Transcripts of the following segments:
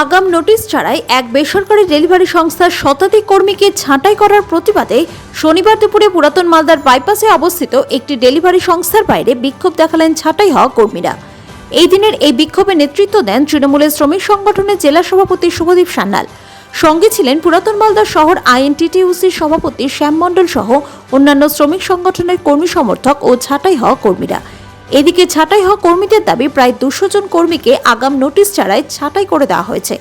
আগাম নোটিশ ছাড়াই এক বেসরকারি ডেলিভারি সংস্থার শতাধিক কর্মীকে ছাঁটাই করার প্রতিবাদে শনিবার দুপুরে পুরাতন মালদার বাইপাসে অবস্থিত একটি ডেলিভারি সংস্থার বাইরে বিক্ষোভ দেখালেন ছাঁটাই হওয়া কর্মীরা। এই দিনের এই বিক্ষোভে নেতৃত্ব দেন তৃণমূলের শ্রমিক সংগঠনের জেলা সভাপতি শুভদীপ সান্যাল। সঙ্গে ছিলেন পুরাতন মালদা শহর আইএনটিটিউসির সভাপতি শ্যাম মণ্ডল সহ অন্যান্য শ্রমিক সংগঠনের কর্মী সমর্থক ও ছাঁটাই হওয়া কর্মীরা। এদিকে ছাঁটাই হওয়া কর্মীদের দাবি প্রায় দুশো জন কর্মীকে আগাম নোটিশ ছাড়াই ছাঁটাই করে দেওয়া হয়েছে।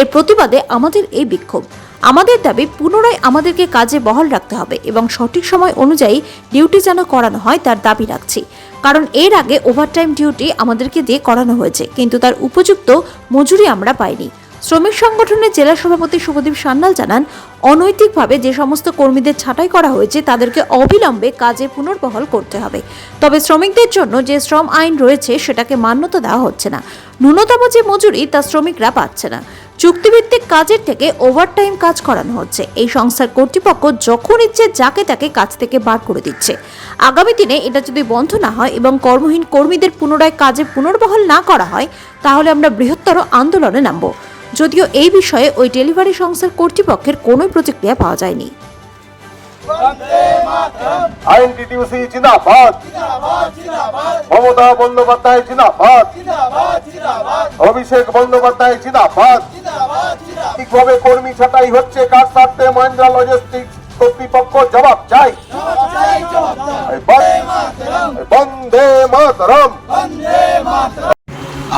এর প্রতিবাদে আমাদের এই বিক্ষোভ। আমাদের দাবি, পুনরায় আমাদেরকে কাজে বহাল রাখতে হবে এবং সঠিক সময় অনুযায়ী ডিউটি যেন করানো হয় তার দাবি রাখছি। কারণ এর আগে ওভারটাইম ডিউটি আমাদেরকে দিয়ে করানো হয়েছে, কিন্তু তার উপযুক্ত মজুরি আমরা পাইনি। শ্রমিক সংগঠনের জেলা সভাপতি শুভদীপ সান্যাল জানান, অনৈতিকভাবে যে সমস্ত কর্মীদের ছাঁটাই করা হয়েছে তাদেরকে অবিলম্বে কাজে পুনর্বহাল করতে হবে। তবে শ্রমিকদের জন্য যে শ্রম আইন রয়েছে সেটাকে মান্যতা দেওয়া হচ্ছে না। ন্যূনতম যে মজুরি তা শ্রমিকরা পাচ্ছে না। চুক্তিভিত্তিক কাজের থেকে ওভারটাইম কাজ করানো হচ্ছে। এই সংস্থার কর্তৃপক্ষ যখন ইচ্ছে যাকে তাকে কাজ থেকে বার করে দিচ্ছে। আগামী দিনে এটা যদি বন্ধ না হয় এবং কর্মহীন কর্মীদের পুনরায় কাজে পুনর্বহাল না করা হয়, তাহলে আমরা বৃহত্তর আন্দোলনে নামব। যদিও এই বিষয়ে ওই ডেলিভারি সংস্থার কর্তৃপক্ষের কোনো প্রতিক্রিয়া পাওয়া যায়নি। আইএনটিটিউসি জিন্দাবাদ। মমতা বন্দ্যোপাধ্যায় জিন্দাবাদ। অভিষেক বন্দ্যোপাধ্যায় জিন্দাবাদ। ঠিকভাবে কর্মী ছাঁটাই হচ্ছে কার স্বার্থে মহেন্দ্রা লজিস্টিক্স কর্তৃপক্ষ জবাব চাই? বন্দে মাতরম।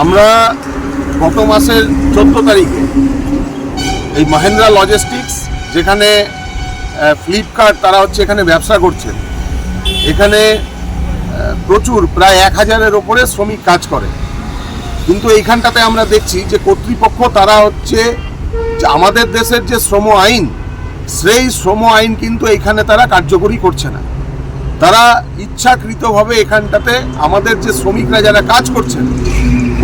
আমরা গত মাসের চোদ্দ তারিখে এই মহেন্দ্রা লজিস্টিক্স যেখানে ফ্লিপকার্ট তারা হচ্ছে এখানে ব্যবসা করছেন এখানে প্রচুর, প্রায় এক হাজারের ওপরে শ্রমিক কাজ করে। কিন্তু এইখানটাতে আমরা দেখছি যে কর্তৃপক্ষ তারা হচ্ছে আমাদের দেশের যে শ্রম আইন, সেই শ্রম আইন কিন্তু এখানে তারা কার্যকরী করছে না। তারা ইচ্ছাকৃতভাবে এখানটাতে আমাদের যে শ্রমিকরা যারা কাজ করছেন,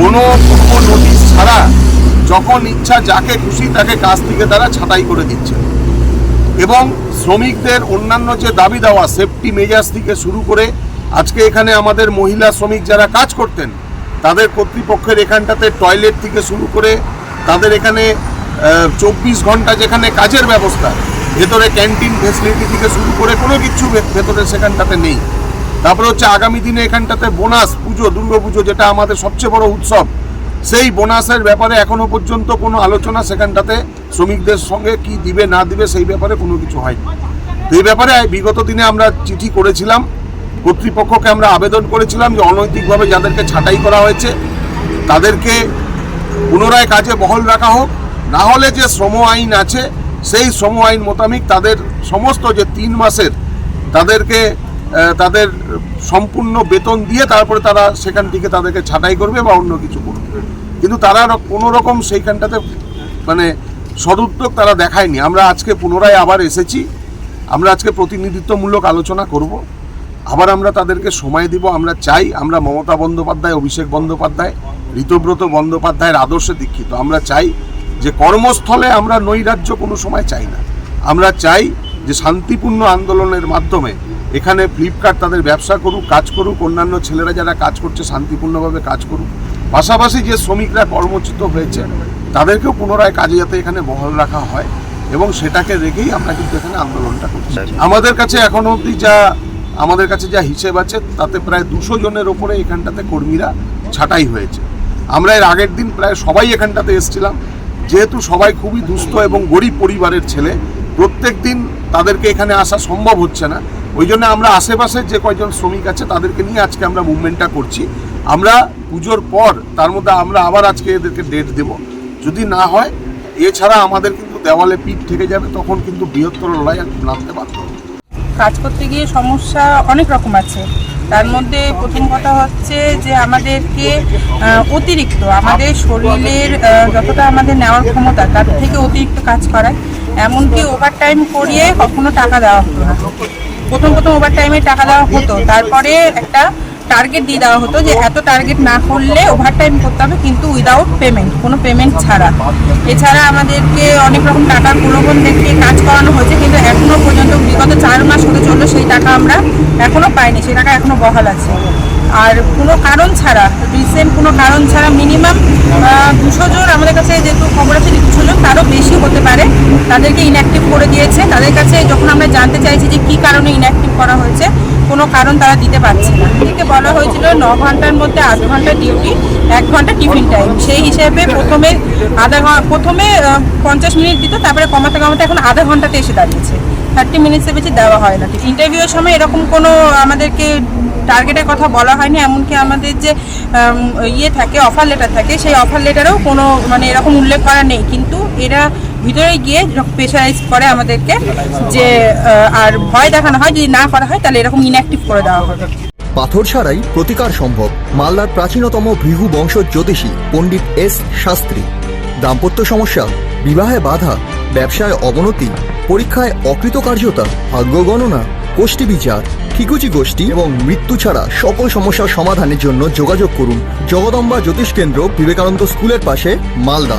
কোনো পূর্ব নোটিশ ছাড়া যখন ইচ্ছা যাকে খুশি তাকে কাজ থেকে তারা ছাঁটাই করে দিচ্ছে। এবং শ্রমিকদের অন্যান্য যে দাবি দেওয়া সেফটি মেজার্স থেকে শুরু করে আজকে এখানে আমাদের মহিলা শ্রমিক যারা কাজ করতেন, তাদের কর্তৃপক্ষের এখানটাতে টয়লেট থেকে শুরু করে তাদের এখানে চব্বিশ ঘণ্টা যেখানে কাজের ব্যবস্থা, ভেতরে ক্যান্টিন ফেসিলিটি থেকে শুরু করে কোনো কিছু ভেতরে সেখানটাতে নেই। তারপরে হচ্ছে আগামী দিনে এখানটাতে বোনাস পুজো, দুর্গাপুজো, যেটা আমাদের সবচেয়ে বড় উৎসব সেই বোনাসের ব্যাপারে এখনও পর্যন্ত কোনো আলোচনা সেখানটাতে শ্রমিকদের সঙ্গে কি দিবে, না দিবে, সেই ব্যাপারে কোনো কিছু হয়নি। তো এই ব্যাপারে বিগত দিনে আমরা চিঠি করেছিলাম, কর্তৃপক্ষকে আমরা আবেদন করেছিলাম যে অনৈতিকভাবে যাদেরকে ছাঁটাই করা হয়েছে, তাদেরকে পুনরায় কাজে বহাল রাখা হোক। না হলে যে শ্রম আইন আছে, সেই শ্রম আইন মোতাবেক তাদের সমস্ত যে তিন মাসের তাদেরকে তাদের সম্পূর্ণ বেতন দিয়ে তারপরে তারা সেখান থেকে তাদেরকে ছাঁটাই করবে বা অন্য কিছু করবে। কিন্তু তারা কোনো রকম সেইখানটাতে মানে সদুদ্যোগ তারা দেখায়নি। আমরা আজকে পুনরায় আবার এসেছি। আমরা আজকে প্রতিনিধিত্বমূলক আলোচনা করব। আবার আমরা তাদেরকে সময় দিব। আমরা চাই আমরা মমতা বন্দ্যোপাধ্যায়, অভিষেক বন্দ্যোপাধ্যায়, ঋতব্রত বন্দ্যোপাধ্যায়ের আদর্শে দীক্ষিত। আমরা চাই যে কর্মস্থলে আমরা নৈরাজ্য কোনো সময় চাই না। আমরা চাই যে শান্তিপূর্ণ আন্দোলনের মাধ্যমে এখানে ফ্লিপকার্ট তাদের ব্যবসা করুক কাজ করুক অন্যান্য ছেলেরা যারা কাজ করছে শান্তিপূর্ণভাবে কাজ করুক। পাশাপাশি যে শ্রমিকরা কর্মচ্যুত হয়েছে তাদেরকেও পুনরায় কাজে যাতে এখানে বহাল রাখা হয় এবং সেটাকে রেখেই আমরা কিন্তু এখানে আন্দোলনটা করছি। আমাদের কাছে এখনও অবধি যা আমাদের কাছে যা হিসেব আছে তাতে প্রায় দুশো জনের ওপরে এখানটাতে কর্মীরা ছাঁটাই হয়েছে। আমরা এর আগের দিন প্রায় সবাই এখানটাতে এসেছিলাম। যেহেতু সবাই খুবই দুস্থ এবং গরিব পরিবারের ছেলে প্রত্যেক দিন তাদেরকে এখানে আসা সম্ভব হচ্ছে না। ওই জন্য আমরা আশেপাশে যে কয়জন শ্রমিক আছে তাদেরকে নিয়ে আজকে আমরা মুভমেন্টটা করছি। আমরা পুজোর পর তার মধ্যে আমরা আবার আজকে এদেরকে ডেট দেব। যদি না হয়, এছাড়া আমাদের কিন্তু দেওয়ালে পিঠ থেকে যাবে, তখন কিন্তু বৃহত্তর লড়াই নামতে পারত। কাজ করতে গিয়ে সমস্যা অনেক রকম আছে। তার মধ্যে প্রথম কথা হচ্ছে যে আমাদেরকে অতিরিক্ত আমাদের শরীরের যতটা আমাদের নেওয়ার ক্ষমতা, তার থেকে অতিরিক্ত কাজ করায়। এমনকি ওভার টাইম করিয়ে কখনো টাকা দেওয়া হতো না। প্রথম প্রথম ওভার টাইমে টাকা দেওয়া হতো। তারপরে একটা টার্গেট দিয়ে দেওয়া হতো যে এত টার্গেট না করলে ওভার টাইম করতে হবে কিন্তু উইদাউট পেমেন্ট কোনো পেমেন্ট ছাড়া। এছাড়া আমাদেরকে অনেক রকম টাকার প্রলোভন দেখিয়ে কাজ করানো হয়েছে, কিন্তু এখনও পর্যন্ত বিগত চার মাস হতে চলল সেই টাকা আমরা এখনও পাইনি, সেই টাকা এখনও বহাল আছে। আর কোনো কারণ ছাড়া রিসেন্ট কোনো কারণ ছাড়া মিনিমাম দুশো জন আমাদের কাছে যেহেতু খবরে তাদেরকে ইনঅ্যাক্টিভ করে দিয়েছে। তাদের কাছে যখন আমরা জানতে চাইছি যে কী কারণে ইনঅ্যাক্টিভ করা হয়েছে, কোনো কারণ তারা দিতে পারছে না। এদিকে বলা হয়েছিল ন ঘণ্টার মধ্যে আধ ঘণ্টা ডিউটি এক ঘণ্টা টিফিন টাইম সেই হিসেবে প্রথমে আধা প্রথমে পঞ্চাশ মিনিট দিত, তারপরে কমাতে কমাতে এখন আধা ঘন্টাতে এসে দাঁড়িয়েছে। থার্টি মিনিটসের বেশি দেওয়া হয় না। ইন্টারভিউয়ের সময় এরকম কোনো আমাদেরকে টার্গেটের কথা বলা হয়নি, এমনকি আমাদের যে ইয়ে থাকে অফার লেটার থাকে, সেই অফার লেটারেও কোনো মানে এরকম উল্লেখ করা নেই। কিন্তু এরা ভিতরে গিয়ে প্রেশারাইজ করে আমাদেরকে যে আর ভয় দেখানো হয়, যদি না করা হয়, তাহলে এরকম ইনঅ্যাক্টিভ করে দেওয়া হবে। পাথর ছাড়াই প্রতিকার সম্ভব মালদার প্রাচীনতম ভৃহু বংশ জ্যোতিষী পণ্ডিত এস শাস্ত্রী। দাম্পত্য সমস্যা, বিবাহে বাধা, ব্যবসায় অবনতি, পরীক্ষায় অকৃতকার্যতা, ভাগ্য গণনা গোষ্ঠী বিচার, ঠিকুচি গোষ্ঠী এবং মৃত্যু ছাড়া সকল সমস্যার সমাধানের জন্য যোগাযোগ করুন জগদম্বা জ্যোতিষ কেন্দ্র বিবেকানন্দ স্কুলের পাশে, Malda.